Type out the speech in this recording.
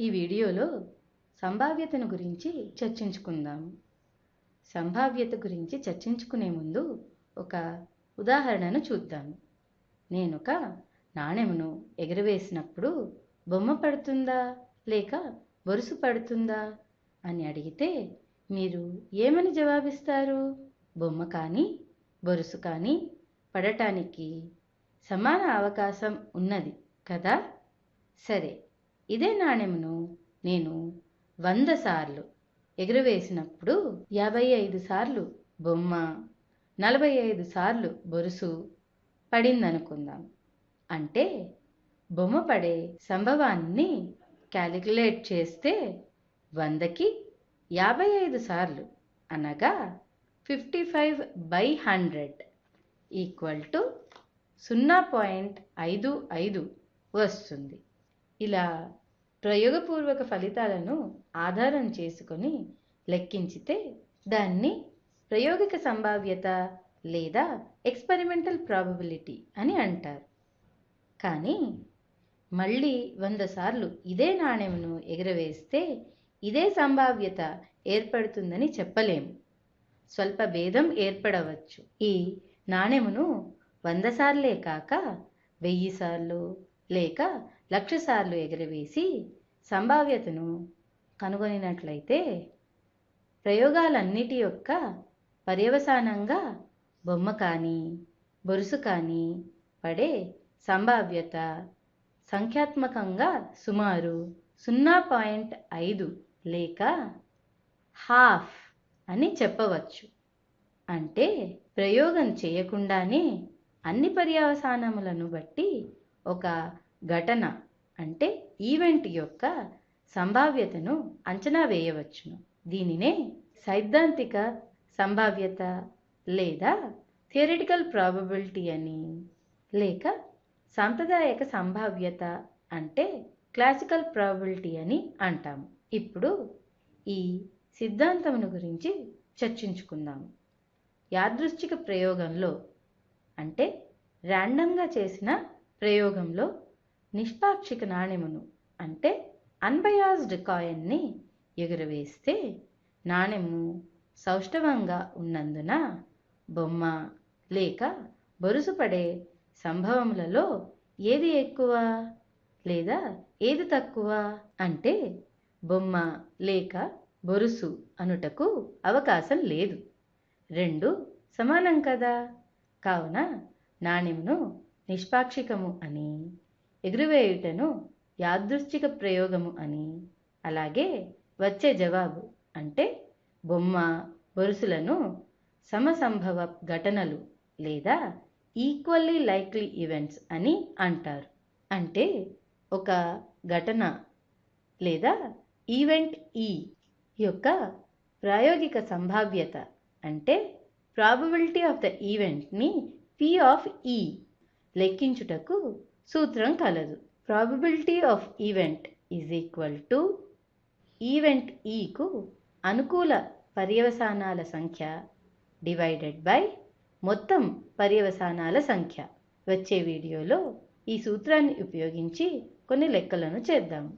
ఈ వీడియోలో సంభావ్యతను గురించి చర్చించుకుందాం. సంభావ్యత గురించి చర్చించుకునే ముందు ఒక ఉదాహరణను చూద్దాం. నేనొక నాణెమును ఎగరవేసినప్పుడు బొమ్మ పడుతుందా లేక బొరుసు పడుతుందా అని అడిగితే మీరు ఏమని జవాబిస్తారు? బొమ్మ కానీ బొరుసు కానీ పడటానికి సమాన అవకాశం ఉన్నది కదా? సరే ఇదే నాణెమును నేను వంద సార్లు ఎగురవేసినప్పుడు యాభై ఐదు సార్లు బొమ్మ నలభై ఐదు సార్లు బొరుసు పడిందనుకుందాం. అంటే బొమ్మ పడే సంభవాన్ని క్యాలిక్యులేట్ చేస్తే వందకి యాభై ఐదు సార్లు అనగా fifty five by hundred equal to సున్నా పాయింట్ ఐదు ఐదు వస్తుంది. ఇలా ప్రయోగపూర్వక ఫలితాలను ఆధారం చేసుకొని లెక్కించితే దాన్ని ప్రయోగిక సంభావ్యత లేదా ఎక్స్పెరిమెంటల్ ప్రాబబిలిటీ అని అంటారు. కానీ మళ్ళీ వంద సార్లు ఇదే నాణ్యమును ఎగరవేస్తే ఇదే సంభావ్యత ఏర్పడుతుందని చెప్పలేము స్వల్ప భేదం ఏర్పడవచ్చు. ఈ నాణెమును వంద సార్లే కాక వెయ్యి సార్లు లేక లక్షసార్లు ఎగరవేసి సంభావ్యతను కనుగొనినట్లయితే ప్రయోగాలన్నిటి యొక్క పర్యవసానంగా బొమ్మ కానీ బొరుసు కానీ పడే సంభావ్యత సంఖ్యాత్మకంగా సుమారు సున్నా పాయింట్ ఐదు లేక హాఫ్ అని చెప్పవచ్చు. అంటే ప్రయోగం చేయకుండానే అన్ని పర్యవసానములను బట్టి ఒక ఘటన అంటే ఈవెంట్ యొక్క సంభావ్యతను అంచనా వేయవచ్చును. దీనినే సైద్ధాంతిక సంభావ్యత లేదా థియరిటికల్ ప్రాబబిలిటీ అని లేక సాంప్రదాయక సంభావ్యత అంటే క్లాసికల్ ప్రాబిలిటీ అని అంటాము. ఇప్పుడు ఈ సిద్ధాంతమును గురించి చర్చించుకుందాము. యాదృశ్చిక ప్రయోగంలో అంటే ర్యాండమ్గా చేసిన ప్రయోగంలో నిష్పాక్షిక నాణెమును అంటే అన్బయాస్డ్ కాయిన్ని ఎగురవేస్తే నాణెము సౌష్ఠవంగా ఉన్నందున బొమ్మ లేక బొరుసుపడే సంభవములలో ఏది ఎక్కువ లేదా ఏది తక్కువ అంటే బొమ్మ లేక బొరుసు అనుటకు అవకాశం లేదు. రెండు సమానం కదా. కావున నాణ్యమును నిష్పాక్షికము అని ఎగురువేయుటను యాదృశ్చిక ప్రయోగము అని అలాగే వచ్చే జవాబు అంటే బొమ్మ బొరుసులను సమసంభవ ఘటనలు లేదా ఈక్వల్లీ లైక్లీ ఈవెంట్స్ అని అంటారు. అంటే ఒక ఘటన లేదా ఈవెంట్ ఈ యొక్క ప్రాయోగిక సంభావ్యత అంటే ప్రాబబిలిటీ ఆఫ్ ద ఈవెంట్ని పి ఆఫ్ ఈ లెక్కించుటకు సూత్రం కలదు. Probability of event is equal to event ఈకు అనుకూల పర్యవసానాల సంఖ్య డివైడెడ్ బై మొత్తం పర్యవసానాల సంఖ్య. వచ్చే వీడియోలో ఈ సూత్రాన్ని ఉపయోగించి కొన్ని లెక్కలను చేద్దాము